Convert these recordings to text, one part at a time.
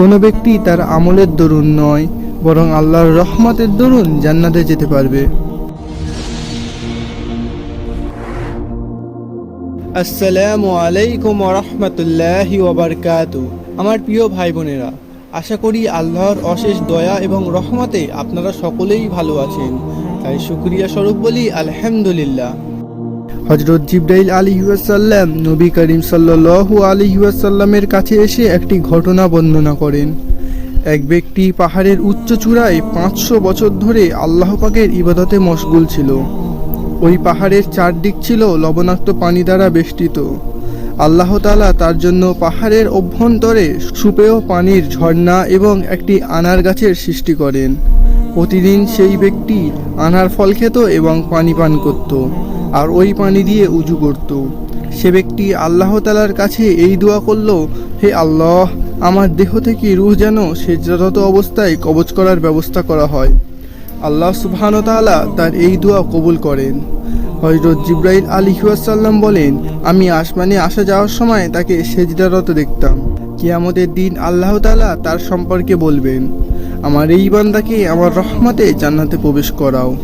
কোনো ব্যক্তি তার আমলের দরুন নয়, বরং আল্লাহর রহমতের দরুন জান্নাতে যেতে পারবে। আসসালামু আলাইকুম রহমতুল্লাহি আমার প্রিয় ভাই বোনেরা আশা করি আল্লাহর অশেষ দয়া এবং রহমতে আপনারা সকলেই ভালো আছেন। তাই শুক্রিয়া স্বরূপ বলি আলহামদুলিল্লাহ। হজরত জিব্রাইল আলী সাল্লাম নবী করিম সাল্লু আলী সাল্লামের কাছে এসে একটি ঘটনা বর্ণনা করেন। এক ব্যক্তি পাহাড়ের উচ্চ চূড়ায় পাঁচশো বছর ধরে আল্লাহ পাকের ইবাদতে মশগুল ছিল। ওই পাহাড়ের চারদিক ছিল লবণাক্ত পানি দ্বারা বেষ্টিত। আল্লাহ তালা তার জন্য পাহাড়ের অভ্যন্তরে সুপেয় পানির ঝর্ণা এবং একটি আনার গাছের সৃষ্টি করেন। প্রতিদিন সেই ব্যক্তি আনার ফল খেত এবং পানি পান করত, আর ওই পানি দিয়ে উজু করত। সে ব্যক্তি আল্লাহ তালার কাছে এই দোয়া করল, হে আল্লাহ, আমার দেহ থেকে রুহ যেন সেজরত অবস্থায় কবচ করার ব্যবস্থা করা হয়। আল্লাহ সুবহান তাআলা তার এই দোয়া কবুল করেন। হজরত জিব্রাইল আলী সাল্লাম বলেন, আমি আসমানে আসা যাওয়ার সময় তাকে সেজদারত দেখতাম। কিয়ামতের দিন আল্লাহ তাআলা তার সম্পর্কে বলবেন আমার এই বান্দাকে আমার রহমতে জান্নাতে প্রবেশ করাও।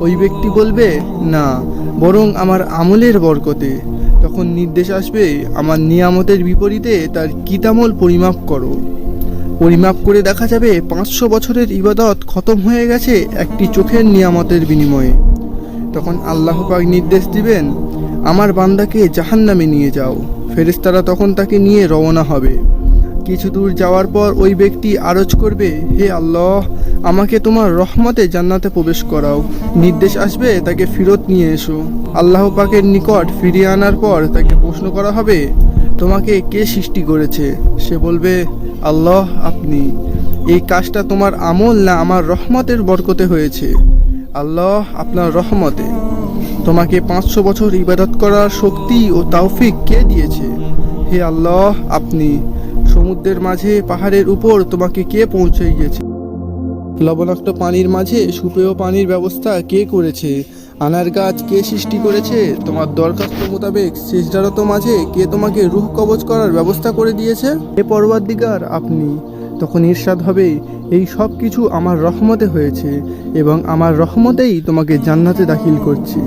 ওই ব্যক্তি বলবে, না, বরং আমার আমলের বরকতে। তখন নির্দেশ আসবে, আমার নিয়ামতের বিপরীতে তার কিতামল পরিমাপ করো। পরিমাপ করে দেখা যাবে, পাঁচশো বছরের ইবাদত খতম হয়ে গেছে একটি চোখের নিয়ামতের বিনিময়ে। তখন আল্লাহ পাক নির্দেশ দিবেন, আমার বান্দাকে জাহান্নামে নিয়ে যাও। ফেরেস্তারা তখন তাকে নিয়ে রওনা হবে। কিছু দূর যাওয়ার পর ওই ব্যক্তি আরজ করবে, হে আল্লাহ, আমাকে তোমার রহমতে জান্নাতে প্রবেশ করাও। নির্দেশ আসবে তাকে ফিরত নিয়ে এসো। আল্লাহ পাকের নিকট ফিরিয়ে আনার পর তাকে প্রশ্ন করা হবে, তোমাকে কে সৃষ্টি করেছে? সে বলবে, আল্লাহ আপনি। এই কাজটা তোমার আমল না আমার রহমতের বরকতে হয়েছে। আল্লাহ আপনার রহমতে। তোমাকে পাঁচশো বছর ইবাদত করার শক্তি ও তাওফিক কে দিয়েছে? হে আল্লাহ আপনি। সমুদ্রের মাঝে, পাহাড়ের উপর তোমাকে কে পৌঁছে গিয়েছে? লবণাক্ত পানির মাঝে সুপেয় পানির ব্যবস্থা কে করেছে? আনার গাছ কে সৃষ্টি করেছে? তোমার দরখাস্ত মোতাবেক শেষদারত মাঝে কে তোমাকে রুহ কবচ করার ব্যবস্থা করে দিয়েছে? এ পর্বত দিগার আপনি তখন ঈর্ষাদ হবে, এই সব কিছু আমার রহমতে হয়েছে এবং আমার রহমতেই তোমাকে জান্নাতে দাখিল করছি।